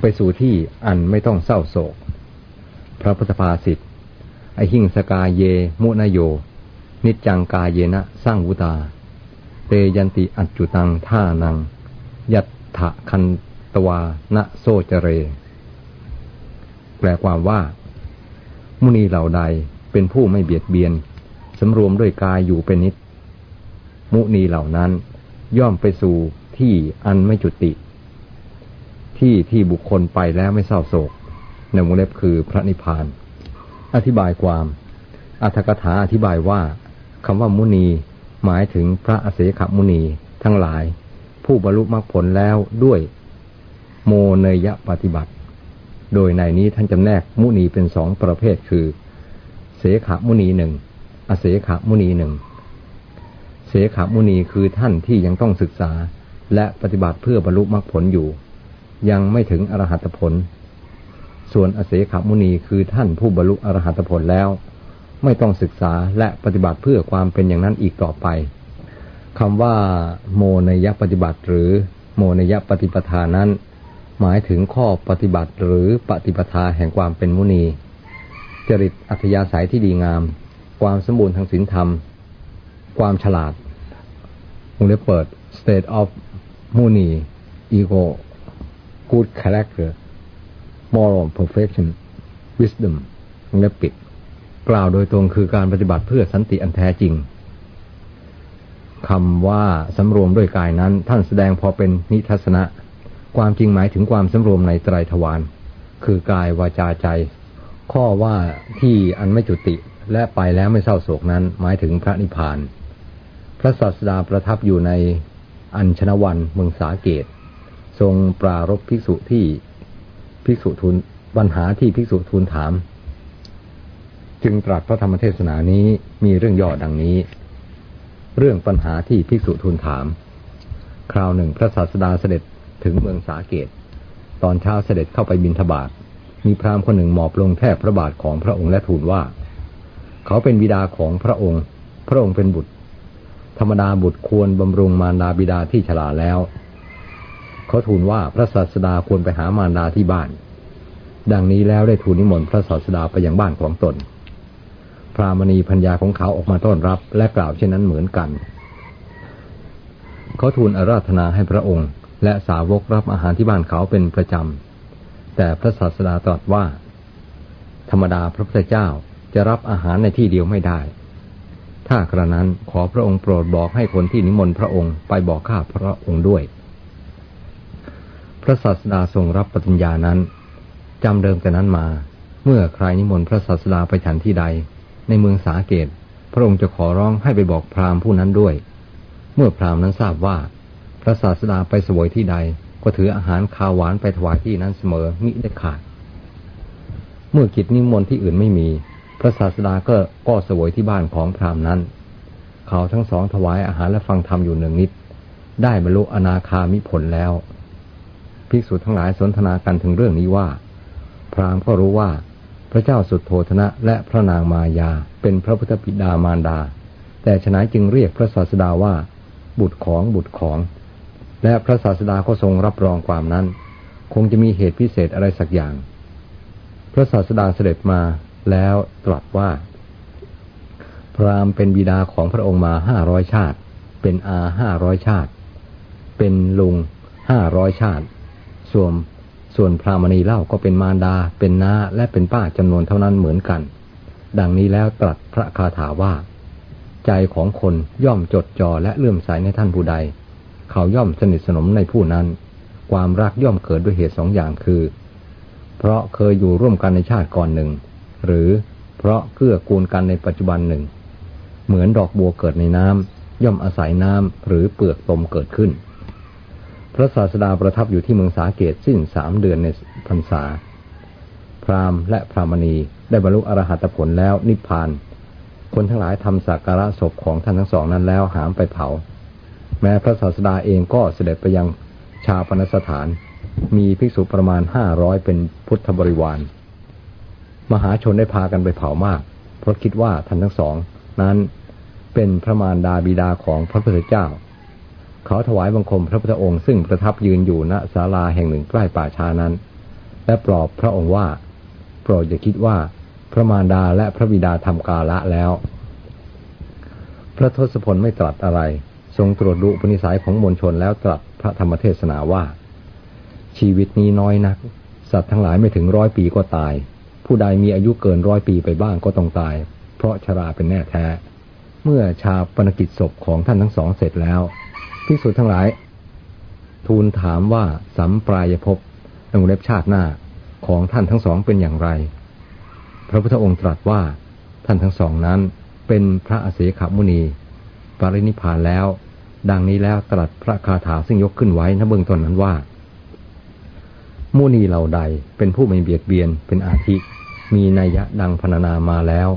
ไปสู่ที่อันไม่ต้องเศร้าโศก พระพุทธภาษิตไอหิงสกาเย มุนโย นิจจังกาเยนะสร้างวุตา เตยันติอัจจุตังท่านัง ยัตถะคันตวานะโซเจเร แปลความว่า มุนีเหล่าใดเป็นผู้ไม่เบียดเบียนสำรวมด้วยกายอยู่เป็นนิด มุนีเหล่านั้นย่อมไปสู่ที่อันไม่จุติ ที่ที่บุคคลไปแล้วไม่เศร้าโศก ในวงเล็บคือพระนิพพาน อธิบายความ อัธกถาอธิบายว่าคำว่ามุนี หมายถึงพระอเสขมุนีทั้งหลาย ผู้บรรลุมรรคผลแล้วด้วย โมเนยปฏิบัติ โดยในนี้ท่านจำแนกมุนีเป็นสองประเภทคือ เสขมุนีหนึ่งอเสขมุนีหนึ่งเสขมุนีคือท่านที่ยังต้องศึกษา และปฏิบัติเพื่อบรรลุมรรคผลอยู่ ยังไม่ถึงอรหัตผล ส่วนอเสขมุนีคือท่านผู้บรรลุอรหัตผลแล้ว ไม่ต้องศึกษาและปฏิบัติเพื่อความเป็นอย่างนั้นอีกต่อไปคำว่า โมนยปฏิบัติหรือ โมนยปฏิปทานั้น หมายถึงข้อปฏิบัติหรือปฏิปทาแห่งความเป็นมุนี จริตอัธยาศัยที่ดีงาม ความสมบูรณ์ทางศีลธรรม ความฉลาดวงเล็บเปิด state of muni ego good character moral perfection wisdom วงเล็บปิด กล่าวโดยตรงคือการปฏิบัติเพื่อสันติอันแท้จริงคำว่าสำรวมด้วยกายนั้น ท่านแสดงพอเป็นนิทัศนะ ความจริงหมายถึงความสำรวมในไตรทวารคือกายวาจาใจ ข้อว่าที่อันไม่จุติและไปแล้วไม่เศร้าโศกนั้น หมายถึงพระนิพพาน พระศาสดาประทับอยู่ในอัญชนวันเมืองสาเกต ทรงปรารบภิกษุที่ภิกษุทูลปัญหาที่ภิกษุทูลถาม จึงตรัสพระธรรมเทศนานี้มีเรื่องย่อดังนี้ เรื่องปัญหาที่ภิกษุทูลถาม คราวหนึ่งพระศาสดาเสด็จถึงเมืองสาเกต ตอนเช้าเสด็จเข้าไปบินทบาทมีพราหมณ์คนหนึ่งหมอบลงแทบพระบาทของพระองค์และทูลว่า เขาเป็นบิดาของพระองค์ พระองค์เป็นบุตร ธรรมดาบุตรควรบำรุงมารดาบิดาที่ฉลาแล้ว เขาทูลว่าพระศาสดาควรไปหามารดาที่บ้าน ดังนี้แล้วได้ทูลนิมนต์พระศาสดาไปยังบ้านของตน พรามณีพัญญาของเขาออกมาต้อนรับและกล่าวเช่นนั้นเหมือนกัน เขาทูลอาราธนาให้พระองค์ และสาวกรับอาหารที่บ้านเขาเป็นประจำ แต่พระศาสดาตรัสว่า ธรรมดาพระพุทธเจ้าจะรับอาหารในที่เดียวไม่ได้ ถ้ากระนั้นขอพระองค์โปรดบอกให้คนที่นิมนต์พระองค์ไปบอกข้าพระองค์ด้วย ระศาสดาทรงรับปฏิญญานั้นจำเดิมกันนั้นมา เมื่อใครนิมนต์พระศาสดาไปฉันที่ใด ในเมืองสาเกต พระองค์จะขอร้องให้ไปบอกพราหมณ์ผู้นั้นด้วย เมื่อพราหมณ์นั้นทราบว่า พระศาสดาไปสวยที่ใด ก็ถืออาหารคาวหวานไปถวายที่นั้นเสมอมิได้ขาด เมื่อกิจนิมนต์ที่อื่นไม่มี พระศาสดาก็ก็สวยที่บ้านของพราหมณ์นั้น เขาทั้งสองถวายอาหารและฟังธรรมอยู่หนึ่งนิด ได้บรรลุอนาคามิผลแล้ว ภิกษุทั้งหลายสนทนากันถึงเรื่องนี้ว่า พราหมณ์ก็รู้ว่า พระเจ้าสุดโทธนะและพระนางมายาเป็นพระพุทธบิดามารดา แต่ฉนัยจึงเรียกพระศาสดาว่า บุตรของบุตรของ และพระศาสดาก็ทรงรับรองความนั้น คงจะมีเหตุพิเศษอะไรสักอย่าง พระศาสดาเสด็จมาแล้วตรัสว่า พราหมณ์เป็นบิดาของพระองค์มาห้าร้อยชาติ เป็นอาห้าร้อยชาติ เป็นลุงห้าร้อยชาติ ส่วนส่วนพรามณีเล่าก็เป็นมารดา เป็นน้าและเป็นป้าจำนวนเท่านั้นเหมือนกัน ดังนี้แล้วตรัสพระคาถาว่า ใจของคนย่อมจดจ่อและเลื่อมใสในท่านผู้ใด เขาย่อมสนิทสนมในผู้นั้น ความรักย่อมเกิดด้วยเหตุสองอย่างคือ เพราะเคยอยู่ร่วมกันในชาติก่อนหนึ่ง หรือเพราะเกื้อกูลกันในปัจจุบันหนึ่ง เหมือนดอกบัวเกิดในน้ำย่อมอาศัยน้ำหรือเปลือกตมเกิดขึ้น พระศาสดาประทับอยู่ที่เมืองสาเกตสิ้นสามเดือนในพรรษา พราหมณ์และพรามณีได้บรรลุอรหัตผลแล้วนิพพาน คนทั้งหลายทำสักการะศพของท่านทั้งสองนั้นแล้วหามไปเผา แม้พระศาสดาเองก็เสด็จไปยังชาปนสถาน มีภิกษุประมาณห้าร้อยเป็นพุทธบริวาร มหาชนได้พากันไปเผามาก เพราะคิดว่าท่านทั้งสอง นั้นเป็นพระมารดาบิดาของพระพุทธเจ้า เขาถวายบังคมพระพุทธองค์ซึ่งประทับยืนอยู่ณศาลาแห่งหนึ่งใกล้ป่าชานั้น และปลอบพระองค์ว่า โปรดอย่าคิดว่า พระมารดาและพระบิดาทำกาละแล้ว พระทศพลไม่ตรัสอะไร ทรงตรวจดูอุปนิสัยของมวลชนแล้วตรัสพระธรรมเทศนาว่า ชีวิตนี้น้อยนัก สัตว์ทั้งหลายไม่ถึงร้อยปีก็ตาย ผู้ใดมีอายุเกินร้อยปีไปบ้างก็ต้องตาย เพราะชราเป็นแน่แท้ เมื่อชาปนกิจศพของท่านทั้งสองเสร็จแล้ว พิสุทั้งหลาย ทูลถามว่าสัมปรายภพในวงเล็บชาติหน้าของท่านทั้งสองเป็นอย่างไร พระพุทธองค์ตรัสว่าท่านทั้งสองนั้นเป็นพระอเสขมุนี ปรินิพพานแล้ว ดังนี้แล้วตรัสพระคาถาซึ่งยกขึ้นไว้ณเบื้องต้นนั้นว่า มุนีเหล่าใดเป็นผู้ไม่เบียดเบียนเป็นอาทิ มีนัยยะดังพรรณนามาแล้ว